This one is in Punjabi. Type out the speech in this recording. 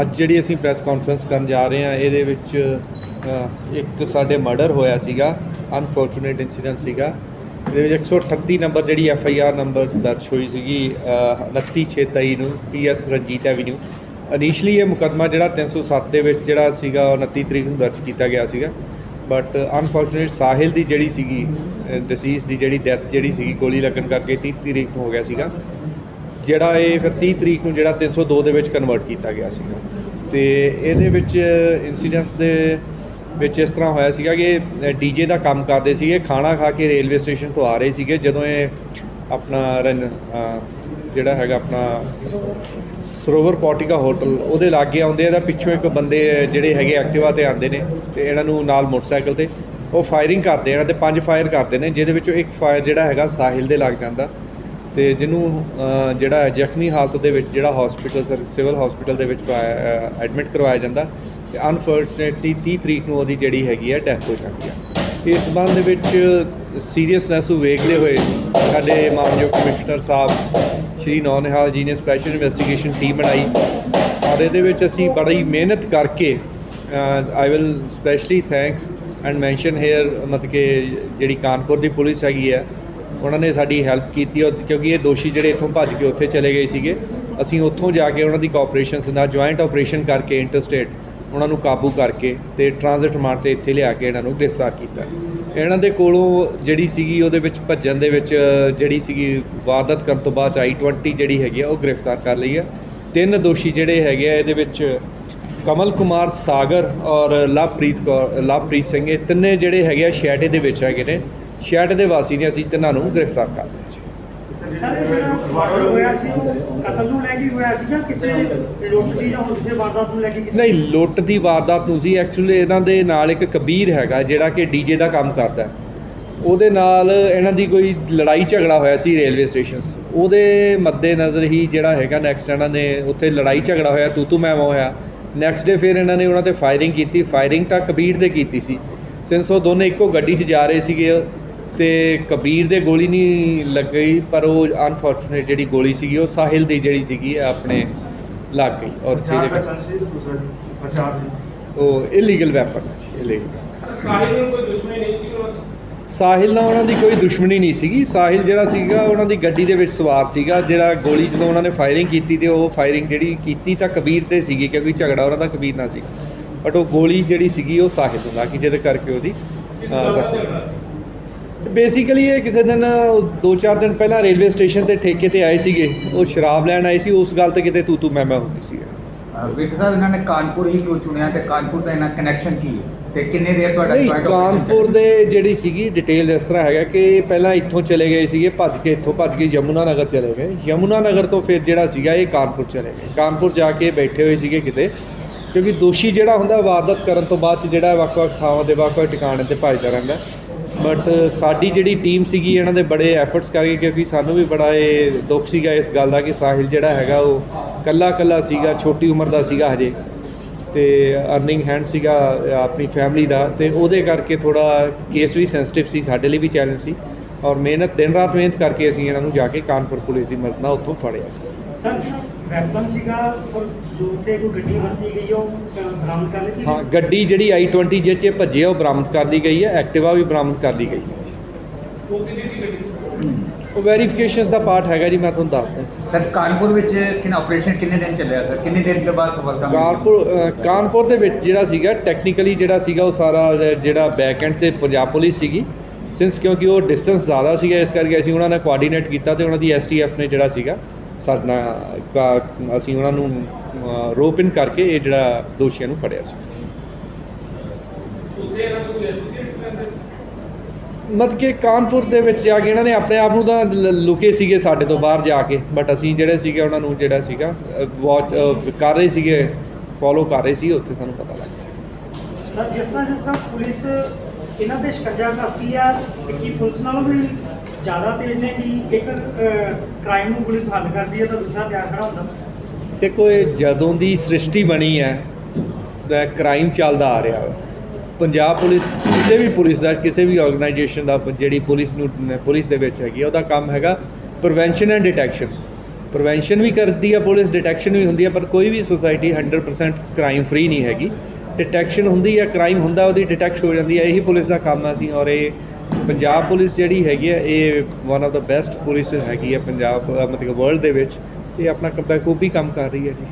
ਅੱਜ ਜਿਹੜੀ ਅਸੀਂ ਪ੍ਰੈਸ ਕਾਨਫਰੰਸ ਕਰਨ ਜਾ ਰਹੇ ਹਾਂ ਇਹਦੇ ਵਿੱਚ ਇੱਕ ਸਾਡੇ ਮਰਡਰ ਹੋਇਆ ਸੀਗਾ ਅਨਫੋਰਚੂਨੇਟ ਇਨਸੀਡੈਂਟ ਸੀਗਾ। ਇਹਦੇ ਵਿੱਚ 138 ਨੰਬਰ ਜਿਹੜੀ ਐਫ ਆਈ ਆਰ ਨੰਬਰ ਦਰਜ ਹੋਈ ਸੀਗੀ ਅ, 29/6/23 ਨੂੰ P S Ranjit avenue initially ਇਹ ਮੁਕੱਦਮਾ ਜਿਹੜਾ 307 ਦੇ ਵਿੱਚ ਜਿਹੜਾ ਸੀਗਾ ਉਹ 29 ਤਰੀਕ ਨੂੰ ਦਰਜ ਕੀਤਾ ਗਿਆ ਸੀਗਾ। ਬਟ ਅਨਫੋਰਚੂਨੇਟ ਸਾਹਿਲ ਦੀ ਜਿਹੜੀ ਸੀਗੀ ਡਿਸੀਜ਼ ਦੀ ਜਿਹੜੀ ਡੈਥ ਜਿਹੜੀ ਸੀਗੀ ਗੋਲੀ ਲੱਗਣ ਕਰਕੇ 30 ਤਰੀਕ ਨੂੰ ਹੋ ਗਿਆ ਸੀਗਾ। ਜਿਹੜਾ ਇਹ ਫਿਰ 30 ਤਰੀਕ ਨੂੰ ਜਿਹੜਾ 302 ਦੇ ਵਿੱਚ ਕਨਵਰਟ ਕੀਤਾ ਗਿਆ ਸੀਗਾ। ਤੇ ਇਹਦੇ ਵਿੱਚ ਇਨਸੀਡੈਂਟਸ ਦੇ ਵਿੱਚ ਇਸ ਤਰ੍ਹਾਂ ਹੋਇਆ ਸੀਗਾ ਕਿ ਡੀਜੇ ਦਾ ਕੰਮ ਕਰਦੇ ਸੀਗੇ, ਖਾਣਾ ਖਾ ਕੇ ਰੇਲਵੇ ਸਟੇਸ਼ਨ ਤੋਂ ਆ ਰਹੇ ਸੀਗੇ, ਜਦੋਂ ਇਹ ਆਪਣਾ ਰਨ ਜਿਹੜਾ ਹੈਗਾ ਆਪਣਾ ਸਰੋਵਰ ਪੌਟਿਕਾ ਹੋਟਲ, ਉਹਦੇ ਲਾਗੇ ਆਉਂਦੇ ਆ ਤਾਂ ਪਿੱਛੋਂ ਇੱਕ ਬੰਦੇ ਜਿਹੜੇ ਹੈਗੇ ਐਕਟਿਵਾ ਤੇ ਆਉਂਦੇ ਨੇ ਤੇ ਇਹਨਾਂ ਨੂੰ ਨਾਲ ਮੋਟਰਸਾਈਕਲ ਤੇ ਉਹ ਫਾਇਰਿੰਗ ਕਰਦੇ ਆ ਤੇ ਪੰਜ ਫਾਇਰ ਕਰਦੇ ਨੇ, ਜਿਹਦੇ ਵਿੱਚੋਂ ਇੱਕ ਫਾਇਰ ਜਿਹੜਾ ਹੈਗਾ ਸਾਹਿਲ ਦੇ ਲੱਗ ਜਾਂਦਾ। ਤੇ ਜਿਹਨੂੰ ਜਿਹੜਾ ਜ਼ਖਮੀ ਹਾਲਤ ਦੇ ਵਿੱਚ, ਜਿਹੜਾ ਹਸਪੀਟਲ ਸਰ ਸਿਵਲ ਹਸਪੀਟਲ ਦੇ ਵਿੱਚ ਐਡਮਿਟ ਕਰਵਾਇਆ ਜਾਂਦਾ ਤੇ ਅਨਫੋਰਚੂਨੇਟਲੀ 30 ਤਰੀਕ ਨੂੰ ਉਹਦੀ ਜਿਹੜੀ ਹੈਗੀ ਹੈ ਡੈਥ ਹੋ ਜਾਂਦੀ ਹੈ। ਇਸ ਸੰਬੰਧ ਦੇ ਵਿੱਚ ਸੀਰੀਅਸਨੈਸ ਨੂੰ ਵੇਖਦੇ ਹੋਏ ਸਾਡੇ ਮਾਨਯੋਗ ਕਮਿਸ਼ਨਰ ਸਾਹਿਬ ਸ਼੍ਰੀ ਨੌਨਿਹਾਲ ਜੀ ਨੇ ਸਪੈਸ਼ਲ ਇਨਵੈਸਟੀਗੇਸ਼ਨ ਟੀਮ ਬਣਾਈ ਔਰ ਇਹਦੇ ਵਿੱਚ ਅਸੀਂ ਬੜੀ ਮਿਹਨਤ ਕਰਕੇ I will specially thanks and mention here ਮਤਲਬ ਕਿ ਜਿਹੜੀ ਕਾਨਪੁਰ ਦੀ ਪੁਲਿਸ ਹੈਗੀ ਹੈ ਉਹਨਾਂ ਨੇ ਸਾਡੀ ਹੈਲਪ ਕੀਤੀ ਔਰ ਕਿਉਂਕਿ ਇਹ ਦੋਸ਼ੀ ਜਿਹੜੇ ਇੱਥੋਂ ਭੱਜ ਕੇ ਉੱਥੇ ਚਲੇ ਗਏ ਸੀਗੇ, ਅਸੀਂ ਉੱਥੋਂ ਜਾ ਕੇ ਉਹਨਾਂ ਦੀ ਕੋਆਪਰੇਸ਼ਨ ਨਾਲ ਜੁਆਇੰਟ ਆਪਰੇਸ਼ਨ ਕਰਕੇ ਇੰਟਰਸਟੇਟ ਉਹਨਾਂ ਨੂੰ ਕਾਬੂ ਕਰਕੇ ਤੇ ਟ੍ਰਾਂਜ਼ਿਟ ਮਾਰ ਤੇ ਇੱਥੇ ਲਿਆ ਕੇ ਇਹਨਾਂ ਨੂੰ ਗ੍ਰਿਫਤਾਰ ਕੀਤਾ। ਇਹਨਾਂ ਦੇ ਕੋਲੋਂ ਜਿਹੜੀ ਸੀਗੀ ਉਹਦੇ ਵਿੱਚ ਭੱਜਣ ਦੇ ਵਿੱਚ, ਜਿਹੜੀ ਸੀਗੀ ਵਾਰਦਾਤ ਕਰਨ ਤੋਂ ਬਾਅਦ ਆਈ 20 ਜਿਹੜੀ ਹੈਗੀ ਆ, ਉਹ ਗ੍ਰਿਫਤਾਰ ਕਰ ਲਈ ਆ। ਤਿੰਨ ਦੋਸ਼ੀ ਜਿਹੜੇ ਹੈਗੇ ਆ, ਇਹਦੇ ਵਿੱਚ ਕਮਲ ਕੁਮਾਰ ਸਾਗਰ ਔਰ ਲਵਪ੍ਰੀਤ ਕੌਰ, ਲਵਪ੍ਰੀਤ ਸਿੰਘ, ਇਹ ਤਿੰਨੇ ਜਿਹੜੇ ਹੈਗੇ ਆ ਸ਼ੈਟੇ ਦੇ ਵਿੱਚ ਹੈਗੇ ਨੇ। ਸ਼ੈਟ ਦੇ ਵਾਸੀ ਨੇ ਅਸੀਂ ਤਿੰਨਾਂ ਨੂੰ ਗ੍ਰਿਫਤਾਰ ਕਰ ਲਿਆ ਜੀ। ਸਰ ਇਹ ਜਿਹੜਾ ਵਾਰਦਾਤ ਹੋਇਆ ਸੀ ਉਹ ਕਤਲ ਨੂੰ ਲੈ ਕੇ ਹੋਇਆ ਸੀ ਜਾਂ ਕਿਸੇ ਲੁੱਟ ਦੀ ਜਾਂ ਹੋਰ ਕਿਸੇ ਵਾਰਦਾਤ ਨੂੰ ਲੈ ਕੇ ਕੀਤਾ? ਨਹੀਂ ਲੁੱਟ ਦੀ ਵਾਰਦਾਤ ਨੂੰ ਸੀ। ਐਕਚੁਅਲੀ ਇਹਨਾਂ ਦੇ ਨਾਲ ਇੱਕ ਕਬੀਰ ਹੈਗਾ ਜਿਹੜਾ ਕਿ ਡੀਜੇ ਦਾ ਕੰਮ ਕਰਦਾ। ਉਹਦੇ ਨਾਲ ਇਹਨਾਂ ਦੀ ਕੋਈ ਲੜਾਈ ਝਗੜਾ ਹੋਇਆ ਸੀ ਰੇਲਵੇ ਸਟੇਸ਼ਨ ਉਹਦੇ ਮੱਦੇ ਨਜ਼ਰ ਹੀ ਜਿਹੜਾ ਹੈਗਾ ਨੈਕਸਟ ਇਹਨਾਂ ਨੇ ਉੱਥੇ ਲੜਾਈ ਝਗੜਾ ਹੋਇਆ ਤੂੰ ਤੂੰ ਮੈਂ ਮੈਂ ਹੋਇਆ। ਨੈਕਸਟ ਡੇ ਫਿਰ ਇਹਨਾਂ ਨੇ ਉਹਨਾਂ ਤੇ ਫਾਇਰਿੰਗ ਕੀਤੀ। ਫਾਇਰਿੰਗ ਤਾਂ ਕਬੀਰ ਦੇ ਕੀਤੀ ਸੀ। ਸਿੰਸ ਉਹ ਦੋਨੇ ਇੱਕੋ ਗੱਡੀ 'ਚ ਜਾ ਰਹੇ ਸੀਗੇ ਤੇ ਕਬੀਰ ਦੇ ਗੋਲੀ ਨਹੀਂ ਲੱਗੀ ਪਰ ਉਹ ਅਨਫੋਰਚੂਨੇਟ ਜਿਹੜੀ ਗੋਲੀ ਸੀਗੀ ਉਹ ਸਾਹਿਲ ਦੀ ਜਿਹੜੀ ਸੀਗੀ ਆਪਣੇ ਲੱਗ ਗਈ ਔਰ ਜਿਹਦੇ ਉਹ ਇਲੀਗਲ ਵੈਪਨ ਇਲੀਗਲ ਸਾਹਿਲ ਨੂੰ ਕੋਈ ਦੁਸ਼ਮਣੀ ਨਹੀਂ ਸੀ ਸਾਹਿਲ ਨਾਲ ਉਹਨਾਂ ਦੀ ਕੋਈ ਦੁਸ਼ਮਣੀ ਨਹੀਂ ਸੀਗੀ। ਸਾਹਿਲ ਜਿਹੜਾ ਸੀਗਾ ਉਹਨਾਂ ਦੀ ਗੱਡੀ ਦੇ ਵਿੱਚ ਸਵਾਰ ਸੀਗਾ ਜਿਹੜਾ ਗੋਲੀ ਜਦੋਂ ਉਹਨਾਂ ਨੇ ਫਾਇਰਿੰਗ ਕੀਤੀ ਤੇ ਉਹ ਫਾਇਰਿੰਗ ਜਿਹੜੀ ਕੀਤੀ ਤਾਂ ਕਬੀਰ ਤੇ ਸੀਗੀ ਕਿਉਂਕਿ ਝਗੜਾ ਉਹਨਾਂ ਦਾ ਕਬੀਰ ਨਾਲ ਸੀ। ਬਟ ਉਹ ਗੋਲੀ ਜਿਹੜੀ ਸੀਗੀ ਉਹ ਸਾਹਿਲ ਨੂੰ ਲੱਗੀ ਜਿਹਦੇ ਕਰਕੇ ਉਹਦੀ ਬੇਸਿਕਲੀ ਇਹ ਕਿਸੇ ਦਿਨ 2-4 ਦਿਨ ਪਹਿਲਾਂ ਰੇਲਵੇ ਸਟੇਸ਼ਨ ਤੇ ਠੇਕੇ ਤੇ ਆਏ ਸੀਗੇ। ਉਹ ਸ਼ਰਾਬ ਲੈਣ ਆਏ ਸੀ ਉਸ ਗੱਲ ਤੇ ਕਿਤੇ ਤੂ ਤੂ ਮੈਂ ਮੈਂ ਹੋ ਗਈ ਸੀ ਵਿਕ ਸਾਹਿਬ ਇਹਨਾਂ ਨੇ ਕਾਨਪੁਰ ਹੀ ਕਿਉਂ ਚੁਣਿਆ ਤੇ ਕਾਨਪੁਰ ਦਾ ਇਹਨਾਂ ਕਨੈਕਸ਼ਨ ਕੀ ਹੈ? ਤੇ ਕਿੰਨੇ ਦੇਰ ਤੁਹਾਡਾ ਨਹੀਂ operation ਕਾਨਪੁਰ? ਦੇ ਜਿਹੜੀ ਸੀਗੀ ਡਿਟੇਲ ਇਸ ਤਰ੍ਹਾਂ ਹੈਗਾ ਕਿ ਪਹਿਲਾਂ ਇੱਥੋਂ ਚਲੇ ਗਏ ਸੀਗੇ ਭੱਜ ਕੇ ਇੱਥੋਂ ਭੱਜ ਕੇ ਯਮੁਨਾ ਨਗਰ ਚਲੇ ਗਏ। ਯਮੁਨਾ ਨਗਰ ਤੋਂ ਫਿਰ ਜਿਹੜਾ ਸੀਗਾ ਇਹ ਕਾਨਪੁਰ ਚਲੇ ਗਏ। ਕਾਨਪੁਰ ਜਾ ਕੇ ਬੈਠੇ ਹੋਏ ਸੀਗੇ ਕਿਤੇ ਕਿਉਂਕਿ ਦੋਸ਼ੀ ਜਿਹੜਾ ਹੁੰਦਾ ਵਾਰਦਾਤ ਕਰਨ ਤੋਂ ਬਾਅਦ ਜਿਹੜਾ ਵੱਖ-ਵੱਖ ਥਾਵਾਂ ਦੇ ਵੱਖ-ਵੱਖ ਟਿਕਾਣੇ ਤੇ ਭੱਜਦਾ ਰਹਿੰਦਾ। ਬਟ uh, ਸਾਡੀ ਜਿਹੜੀ ਟੀਮ ਸੀਗੀ, ਇਹਨਾਂ ਦੇ ਬੜੇ ਐਫਰਟਸ ਕਰਕੇ, ਕਿਉਂਕਿ ਸਾਨੂੰ ਵੀ ਬੜਾ ਇਹ ਦੁੱਖ ਸੀਗਾ ਇਸ ਗੱਲ ਦਾ ਕਿ ਸਾਹਿਲ ਜਿਹੜਾ ਹੈਗਾ, ਉਹ ਕੱਲਾ ਕੱਲਾ ਸੀਗਾ, ਛੋਟੀ ਉਮਰ ਦਾ ਸੀਗਾ ਹਜੇ। ਤੇ ਅਰਨਿੰਗ ਹੈਂਡ ਸੀਗਾ ਆਪਣੀ ਫੈਮਿਲੀ ਦਾ। ਤੇ ਉਹਦੇ ਕਰਕੇ ਥੋੜਾ ਕੇਸ ਵੀ ਸੈਂਸਿਟਿਵ ਸੀ, ਸਾਡੇ ਲਈ ਵੀ ਚੈਲੰਜ ਸੀ। ਔਰ ਮਿਹਨਤ, ਦਿਨ ਰਾਤ ਮਿਹਨਤ ਕਰਕੇ ਅਸੀਂ ਇਹਨਾਂ ਨੂੰ ਜਾ ਕੇ ਕਾਨਪੁਰ ਪੁਲਿਸ ਦੀ ਮਦਦ ਨਾਲ ਉੱਥੋਂ ਫੜਿਆ ਸੀ। ਸਰ ਵੈਪਨ ਸੀਗਾ, ਔਰ ਜੋ ਉੱਥੇ ਕੋਈ ਗੱਡੀ ਵਰਤੀ ਗਈ, ਉਹ ਬਰਾਮਦ ਕਰ ਲਈ ਸੀ? ਹਾਂ ਗੱਡੀ ਜਿਹੜੀ i20 ਜਿਹਦੇ 'ਚ ਭੱਜੇ ਆ ਉਹ ਬਰਾਮਦ ਕਰ ਲਈ ਗਈ ਹੈ ਐਕਟਿਵਾ ਵੀ ਬਰਾਮਦ ਕਰ ਲਈ ਗਈ ਹੈ। ਉਹ ਕਿੰਨੀ ਸੀ ਗੱਡੀ? ਉਹ ਵੈਰੀਫਿਕੇਸ਼ਨਸ ਦਾ ਪਾਰਟ ਹੈਗਾ ਜੀ ਮੈਂ ਤੁਹਾਨੂੰ ਦੱਸਦਾ। ਸਰ ਕਾਨਪੁਰ ਵਿੱਚ ਕਿੰਨਾ ਆਪਰੇਸ਼ਨ ਕਿੰਨੇ ਦਿਨ ਚੱਲਿਆ ਸਰ? ਕਿੰਨੀ ਦੇਰ ਦੇ ਬਾਅਦ ਸਫਲਤਾ ਮਿਲੀ? ਕਾਨਪੁਰ ਅ, ਕਾਨਪੁਰ ਦੇ ਵਿੱਚ ਜਿਹੜਾ ਸੀਗਾ ਟੈਕਨੀਕਲੀ ਜਿਹੜਾ ਸੀਗਾ ਉਹ ਸਾਰਾ ਜ- ਜਿਹੜਾ ਬੈਕ ਐਂਡ ਤੇ ਪੰਜਾਬ ਪੁਲਿਸ ਸੀਗੀ। ਸਿੰਸ ਕਿਉਂਕਿ ਉਹ ਡਿਸਟੈਂਸ ਜ਼ਿਆਦਾ ਸੀਗਾ ਇਸ ਕਰਕੇ ਅਸੀਂ ਉਹਨਾਂ ਨਾਲ ਕੋਆਰਡੀਨੇਟ ਕੀਤਾ ਤੇ ਉਹਨਾਂ ਦੀ ਐਸਟੀਐਫ ਨੇ ਜਿਹੜਾ ਸੀਗਾ ਸਾਡੇ ਅਸੀਂ ਉਹਨਾਂ ਨੂੰ ਰੋਪ ਇਨ ਕਰਕੇ ਇਹ ਜਿਹੜਾ ਦੋਸ਼ੀਆਂ ਨੂੰ ਫੜਿਆ ਸੀ। ਉੱਥੇ ਇਹਨਾਂ ਦਾ ਕੋਈ ਐਸੋਸੀਏਟਸ ਰਹਿੰਦੇ ਸੀ? ਮਤਲਬ ਕਿ ਕਾਨਪੁਰ ਦੇ ਵਿੱਚ ਜਾ ਕੇ ਇਹਨਾਂ ਨੇ ਆਪਣੇ ਆਪ ਨੂੰ ਤਾਂ ਲੁਕੇ ਸੀਗੇ ਸਾਡੇ ਤੋਂ ਬਾਹਰ ਜਾ ਕੇ ਬਟ ਅਸੀਂ ਜਿਹੜੇ ਸੀਗੇ ਉਹਨਾਂ ਨੂੰ ਜਿਹੜਾ ਸੀਗਾ ਵਾਚ ਕਰ ਰਹੇ ਸੀਗੇ ਫੋਲੋ ਕਰ ਰਹੇ ਸੀ ਉੱਥੇ ਸਾਨੂੰ ਪਤਾ ਲੱਗ ਗਿਆ। ਸਰ ਜਿਸ ਤਰ੍ਹਾਂ ਜਿਸ ਤਰ੍ਹਾਂ ਪੁਲਿਸ ਇਹਨਾਂ ਤੇ ਸ਼ਿਕੰਜਾ ਕੱਸਦੀ ਆ ਤੇ ਕੀ ਪੁਲਿਸ ਨਾਲੋਂ ਵੀ ਜ਼ਿਆਦਾ ਤੇਜ਼ ਨੇ ਕਿ ਇੱਕ ਕ੍ਰਾਈਮ ਨੂੰ ਪੁਲਿਸ ਹੱਲ ਕਰਦੀ ਹੈ ਤਾਂ ਦੂਸਰਾ ਤਿਆਰ ਖੜਾ ਹੁੰਦਾ। ਦੇਖੋ ਇਹ ਜਦੋਂ ਦੀ ਸ੍ਰਿਸ਼ਟੀ ਬਣੀ ਹੈ ਦਾ ਕ੍ਰਾਈਮ ਚੱਲਦਾ ਆ ਰਿਹਾ ਵਾ ਪੰਜਾਬ ਪੁਲਿਸ ਕਿਸੇ ਵੀ ਪੁਲਿਸ ਦਾ ਕਿਸੇ ਵੀ ਆਰਗੇਨਾਈਜੇਸ਼ਨ ਦਾ ਜਿਹੜੀ ਪੁਲਿਸ ਨੂੰ ਪੁਲਿਸ ਦੇ ਵਿੱਚ ਹੈਗੀ ਆ, ਉਹਦਾ ਕੰਮ ਹੈਗਾ ਪ੍ਰੀਵੈਂਸ਼ਨ ਐਂਡ ਡਿਟੈਕਸ਼ਨ ਪ੍ਰੀਵੈਂਸ਼ਨ ਵੀ ਕਰਦੀ ਆ ਪੁਲਿਸ ਡਿਟੈਕਸ਼ਨ ਵੀ ਹੁੰਦੀ ਆ ਪਰ ਕੋਈ ਵੀ ਸੋਸਾਇਟੀ 100% ਕ੍ਰਾਈਮ ਫ੍ਰੀ ਨਹੀਂ ਹੈਗੀ। ਡਿਟੈਕਸ਼ਨ ਹੁੰਦੀ ਆ ਕ੍ਰਾਈਮ ਹੁੰਦਾ ਉਹਦੀ ਡਿਟੈਕਟ ਹੋ ਜਾਂਦੀ ਆ ਇਹੀ ਪੁਲਿਸ ਦਾ ਕੰਮ ਆ ਸੀ ਔਰ ਇਹ ਪੰਜਾਬ ਪੁਲਿਸ ਜਿਹੜੀ ਹੈਗੀ ਆ ਇਹ one of the best police ਹੈਗੀ ਆ ਪੰਜਾਬ ਅ, ਮਤਲਬ ਵਰਲਡ ਦੇ ਵਿੱਚ। ਇਹ ਆਪਣਾ ਕੰਮ ਬਖੂਬੀ ਕੰਮ ਕਰ ਰਹੀ ਹੈ ਜੀ।